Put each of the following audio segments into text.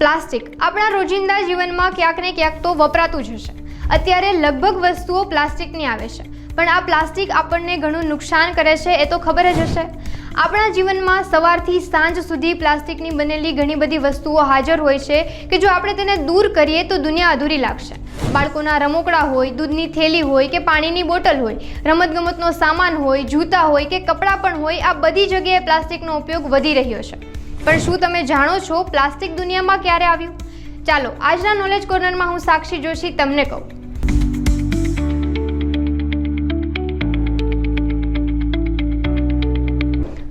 Plastic. આપણા રોજિંદા જીવનમાં ક્યાંક ને ક્યાંક તો વપરાતું જ હશે. અત્યારે લગભગ વસ્તુઓ પ્લાસ્ટિકની આવે છે. પણ આ પ્લાસ્ટિક આપણને ઘણું નુકસાન કરે છે એ તો ખબર જ હશે. આપણા જીવનમાં સવારથી સાંજ સુધી પ્લાસ્ટિકની બનેલી ઘણી બધી વસ્તુઓ હાજર હોય છે કે જો આપણે તેને દૂર કરીએ તો દુનિયા અધૂરી લાગશે. બાળકોના રમકડા હોય, દૂધની થેલી હોય કે પાણીની બોટલ હોય, રમતગમતનો સામાન હોય, જૂતા હોય કે કપડાં પણ હોય, આ બધી જગ્યાએ પ્લાસ્ટિકનો ઉપયોગ વધી રહ્યો છે. પણ શું તમે જાણો છો પ્લાસ્ટિક દુનિયામાં ક્યારે આવ્યું? ચાલો, આજના નોલેજ કોર્નરમાં હું સાક્ષી જોશી, તમને કહું.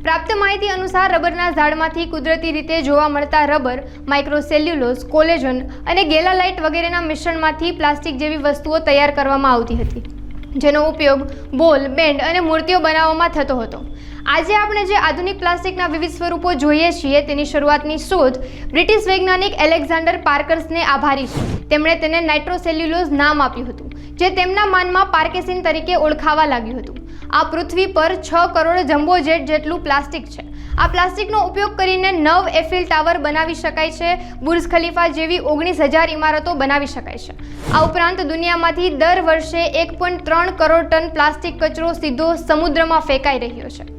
પ્રાપ્ત માહિતી અનુસાર રબરના ઝાડમાંથી કુદરતી રીતે જોવા મળતા રબર માઇક્રોસેલ્યુલોઝ કોલેજન અને ગેલાલાઇટ વગેરેના મિશ્રણમાંથી પ્લાસ્ટિક જેવી વસ્તુઓ તૈયાર કરવામાં આવતી હતી. જેનો ઉપયોગ બોલ, બેન્ડ અને મૂર્તિઓ બનાવવામાં થતો હતો. આજે આપણે જે આધુનિક પ્લાસ્ટિકના વિવિધ સ્વરૂપો જોઈએ છીએ તેની શરૂઆતની શોધ બ્રિટિશ વૈજ્ઞાનિક એલેક્ઝાન્ડર પાર્કર્સને આભારી છે. તેમણે તેને નાઇટ્રોસેલ્યુલોઝ નામ આપ્યું હતું, જે તેમના માનમાં પાર્કેસિન તરીકે ઓળખાવા લાગ્યું હતું. આ પૃથ્વી પર છ કરોડ જમ્બો જેટ જેટલું પ્લાસ્ટિક છે. આ પ્લાસ્ટિકનો ઉપયોગ કરીને નવ એફિલ ટાવર બનાવી શકાય છે. બુર્જ ખલીફા જેવી ઓગણીસ હજાર ઇમારતો બનાવી શકાય છે. આ ઉપરાંત દુનિયામાંથી દર વર્ષે એક પોઈન્ટ ત્રણ કરોડ ટન પ્લાસ્ટિક કચરો સીધો સમુદ્રમાં ફેંકાઈ રહ્યો છે.